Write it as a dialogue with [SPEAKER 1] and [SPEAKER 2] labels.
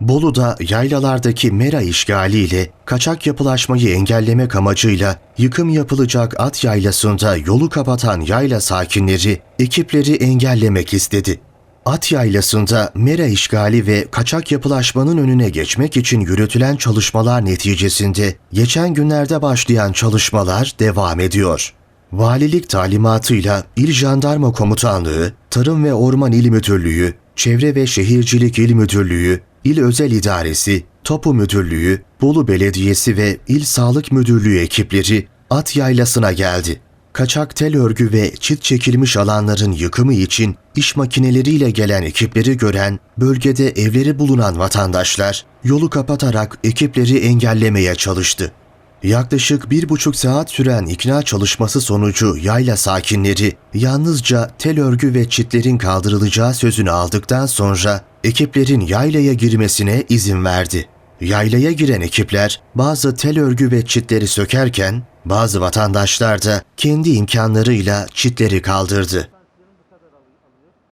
[SPEAKER 1] Bolu'da yaylalardaki mera işgaliyle kaçak yapılaşmayı engellemek amacıyla yıkım yapılacak at yaylasında yolu kapatan yayla sakinleri ekipleri engellemek istedi. At yaylasında mera işgali ve kaçak yapılaşmanın önüne geçmek için yürütülen çalışmalar neticesinde geçen günlerde başlayan çalışmalar devam ediyor. Valilik talimatıyla İl Jandarma Komutanlığı, Tarım ve Orman İl Müdürlüğü, Çevre ve Şehircilik İl Müdürlüğü, İl Özel İdaresi, Topu Müdürlüğü, Bolu Belediyesi ve İl Sağlık Müdürlüğü ekipleri at yaylasına geldi. Kaçak tel örgü ve çit çekilmiş alanların yıkımı için iş makineleriyle gelen ekipleri gören, bölgede evleri bulunan vatandaşlar yolu kapatarak ekipleri engellemeye çalıştı. Yaklaşık bir buçuk saat süren ikna çalışması sonucu yayla sakinleri yalnızca tel örgü ve çitlerin kaldırılacağı sözünü aldıktan sonra ekiplerin yaylaya girmesine izin verdi. Yaylaya giren ekipler bazı tel örgü ve çitleri sökerken bazı vatandaşlar da kendi imkanlarıyla çitleri kaldırdı.